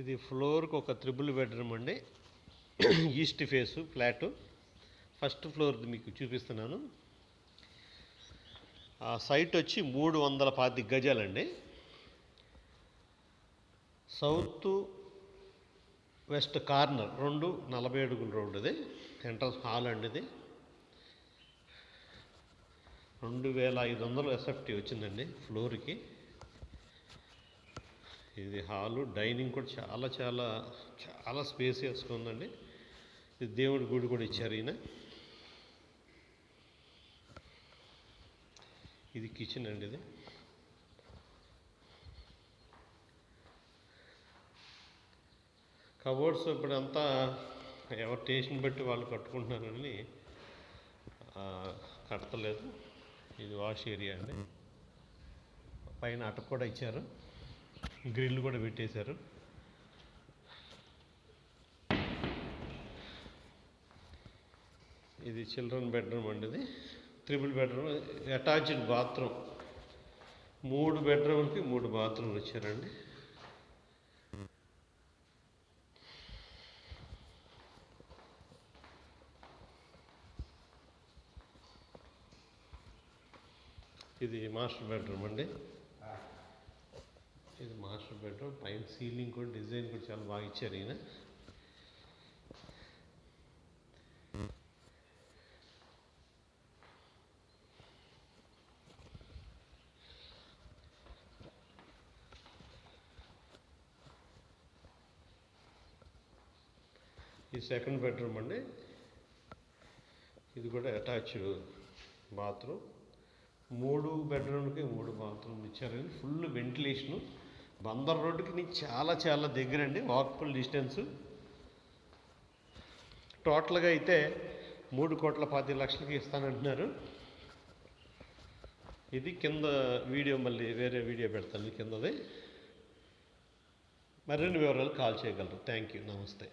ఇది ఫ్లోర్కి ఒక త్రిబుల్ బెడ్రూమ్ అండి. East face flat. First floor మీకు చూపిస్తున్నాను. ఆ సైట్ వచ్చి మూడు వందల పాతి గజాలండి. సౌత్ వెస్ట్ కార్నర్ రెండు నలభై అడుగుల రోడ్డు ఇది ఎంట్రన్స్ హాల్ అండి ఇది రెండు వేల ఐదు వందలు ఎస్ఎఫ్టీ వచ్చిందండి ఫ్లోర్కి. ఇది హాలు డైనింగ్ కూడా చాలా చాలా చాలా స్పేసియస్గా ఉందండి ఇది దేవుడి గుడి కూడా ఇచ్చారు ఈయన. ఇది కిచెన్ అండి ఇది. కబోర్డ్స్ ఇప్పుడంతా ఎవరి టేస్ట్ని బట్టి వాళ్ళు కట్టుకుంటున్నారని కట్టలేదు కడతలేదు. ఇది వాష్ ఏరియా అండి. పైన అటకు కూడా ఇచ్చారు. గ్రిల్ కూడా పెట్టేశారు. ఇది చిల్డ్రన్ బెడ్రూమ్ అండి ఇది. Triple bedroom attached bathroom. మూడు బెడ్రూమ్కి మూడు బాత్రూమ్లు ఇచ్చారండి ఇది మాస్టర్ బెడ్రూమ్ అండి. ఇది మాస్టర్ బెడ్రూమ్. పైన సీలింగ్ కూడా డిజైన్ కూడా చాలా బాగా ఇచ్చారు ఈయన. ఈ సెకండ్ బెడ్రూమ్ అండి. ఇది కూడా అటాచ్డ్ బాత్రూమ్. మూడు బెడ్రూమ్కి మూడు బాత్రూమ్ ఇచ్చారండి ఫుల్ వెంటిలేషను. బందర్ రోడ్డుకి నీకు చాలా చాలా దగ్గర అండి వాకబుల్ డిస్టెన్స్ టోటల్గా అయితే మూడు కోట్ల పది లక్షలకి ఇస్తానంటున్నారు. ఇది కింద వీడియో మళ్ళీ వేరే వీడియో పెడతాను కిందది. మరిన్ని వివరాలు కాల్ చేయగలరు. థ్యాంక్ యూ నమస్తే.